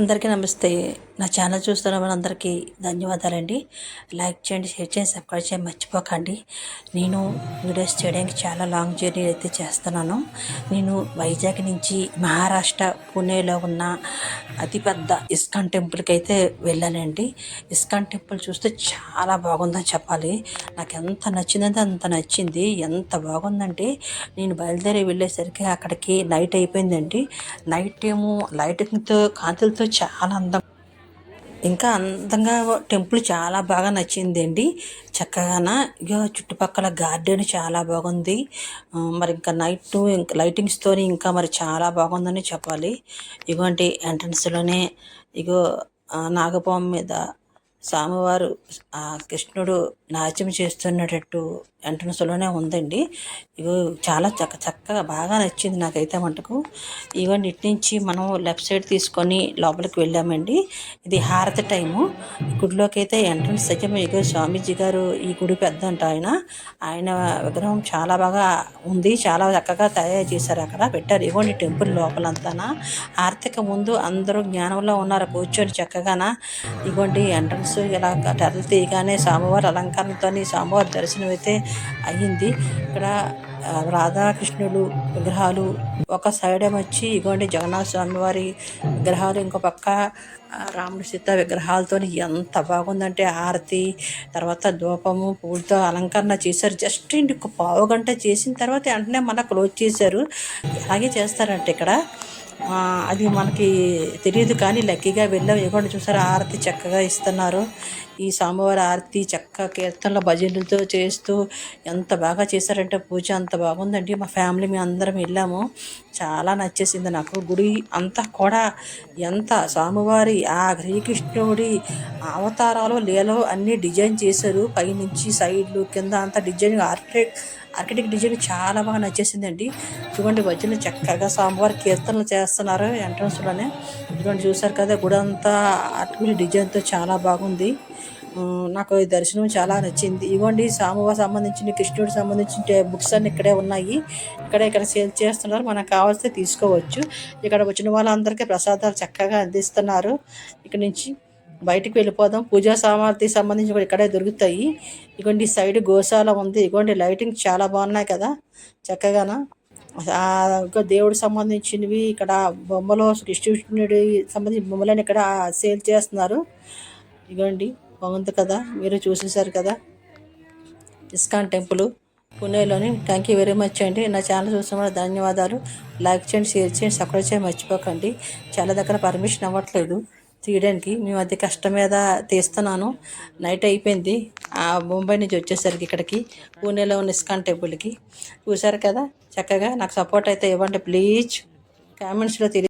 అందరికీ నమస్తే. నా ఛానల్ చూస్తున్న వాళ్ళందరికీ ధన్యవాదాలండి. లైక్ చేయండి షేర్ చేయండి సబ్స్క్రైబ్ చేయండి మర్చిపోకండి. నేను వీడియోస్ చేయడానికి చాలా లాంగ్ జర్నీ అయితే చేస్తున్నాను. నేను వైజాగ్ నుంచి మహారాష్ట్ర పుణేలో ఉన్న అతిపెద్ద ఇస్కాన్ టెంపుల్కి అయితే వెళ్ళానండి. ఇస్కాన్ టెంపుల్ చూస్తే చాలా బాగుందని చెప్పాలి. నాకు ఎంత నచ్చిందంటే అంత నచ్చింది. ఎంత బాగుందంటే నేను బయలుదేరి వెళ్ళేసరికి అక్కడికి నైట్ అయిపోయిందండి. నైట్ ఏమో లైటింగ్తో కాంతులతో చాలా అందం. ఇంకా అందంగా టెంపుల్ చాలా బాగా నచ్చిందండి. చక్కగాన ఇక చుట్టుపక్కల గార్డెన్ చాలా బాగుంది. మరి ఇంకా నైట్ ఇంకా లైటింగ్స్తో ఇంకా మరి చాలా బాగుందని చెప్పాలి. ఇగోంటి ఎంట్రన్స్లోనే ఇగో నాగపాం నాగపాము మీద స్వామివారు ఆ కృష్ణుడు నాట్యం చేస్తున్నట్టు ఎంట్రన్స్లోనే ఉందండి. ఇగో చాలా చక్క చక్కగా బాగా నచ్చింది నాకైతే మటుకు ఇవన్నీ ఇటు నుంచి మనం లెఫ్ట్ సైడ్ తీసుకొని లోపలికి వెళ్ళామండి. ఇది హారతి టైము గుడిలోకి అయితే ఎంట్రన్స్ అయితే ఇగో స్వామీజీ గారు ఈ గుడి పెద్ద అంట ఆయన. ఆయన విగ్రహం చాలా బాగా ఉంది. చాలా చక్కగా తయారు చేశారు అక్కడ. పెట్టారు. ఇవ్వండి టెంపుల్ లోపలంతాన. హారతికి ముందు అందరూ జ్ఞానంలో ఉన్నారు. కూర్చొని చక్కగాన. ఇవ్వండి ఎంట్రన్స్ ఇలా టెర్రలు తీయగానే స్వామివారి అలంకరణతో స్వామివారి దర్శనం అయితే అయ్యింది. ఇక్కడ రాధాకృష్ణులు విగ్రహాలు ఒక సైడ్ ఏమో వచ్చి ఇగోండి జగన్నాథ స్వామి వారి విగ్రహాలు ఇంకో పక్క రాముడు సీత విగ్రహాలతో ఎంత బాగుందంటే ఆరతి తర్వాత ధూపము పూలతో అలంకరణ చేశారు. జస్ట్ ఇంటికి పావు గంట చేసిన తర్వాత వెంటనే మన క్లోజ్ చేశారు. అలాగే చేస్తారంటే ఇక్కడ. అది మనకి తెలియదు కానీ లక్కీగా వెళ్ళాం. ఇవ్వండి చూసారు? ఆరతి చక్కగా ఇస్తున్నారు. ఈ స్వామివారి ఆరతి చక్క కీర్తనల భజనలతో చేస్తూ ఎంత బాగా చేశారంటే పూజ అంత బాగుందండి. మా ఫ్యామిలీ మేము అందరం వెళ్ళాము. చాలా నచ్చేసింది నాకు. గుడి అంతా కూడా ఎంత స్వామివారి ఆ శ్రీకృష్ణుడి అవతారాలు లేలో అన్నీ డిజైన్ చేశారు. పైనుంచి సైడ్లు కింద అంతా డిజైన్ ఆర్కిటెక్ట్ ఆర్కిటెక్ట్ డిజైన్ చాలా బాగా నచ్చేసిందండి. చూడండి భజనలు చక్కగా స్వామివారి కీర్తనలు చేస్తున్నారు ఎంట్రన్స్లోనే ఇటువంటి చూసారు కదా గుడి అంతా ఆర్టిఫిషియల్ డిజైన్తో చాలా బాగుంది. నాకు ఈ దర్శనం చాలా నచ్చింది. ఇవ్వండి స్వామివారి సంబంధించిన కృష్ణుడికి సంబంధించిన బుక్స్ అన్ని ఇక్కడే ఉన్నాయి. ఇక్కడ ఇక్కడ సేల్ చేస్తున్నారు. మనకు కావాల్సి తీసుకోవచ్చు. ఇక్కడ వచ్చిన వాళ్ళందరికీ ప్రసాదాలు చక్కగా అందిస్తున్నారు. ఇక్కడ నుంచి బయటికి వెళ్ళిపోదాం. పూజా సామాగ్రికి సంబంధించి కూడా ఇక్కడే దొరుకుతాయి. ఇగోండి సైడ్ గోశాల ఉంది. ఇగోండి లైటింగ్ చాలా బాగున్నాయి కదా. చక్కగాన? ఇంకా దేవుడికి సంబంధించినవి ఇక్కడ బొమ్మలో కృష్ణుడి సంబంధించిన బొమ్మలను ఇక్కడ సేల్ చేస్తున్నారు. ఇగోండి బాగుంది కదా? మీరు చూసేశారు కదా? ఇస్కాన్ టెంపుల్ పుణేలోని. థ్యాంక్ యూ వెరీ మచ్ అండి. నా ఛానల్ చూసిన ధన్యవాదాలు. లైక్ చేయండి షేర్ చేయండి సబ్స్క్రైబ్ చేయండి మర్చిపోకండి. చాలా దగ్గర పర్మిషన్ అవ్వట్లేదు. తీయడానికి మేము అది కష్టం మీద తీస్తున్నాను. నైట్ అయిపోయింది. ఆ ముంబై నుంచి వచ్చేసరికి ఇక్కడికి పూణేలో ఉన్న ఇస్కాన్ టెంపుల్కి. చూశారు కదా? చక్కగా నాకు సపోర్ట్ అయితే ఇవ్వండి ప్లీజ్ కామెంట్స్లో తెలియ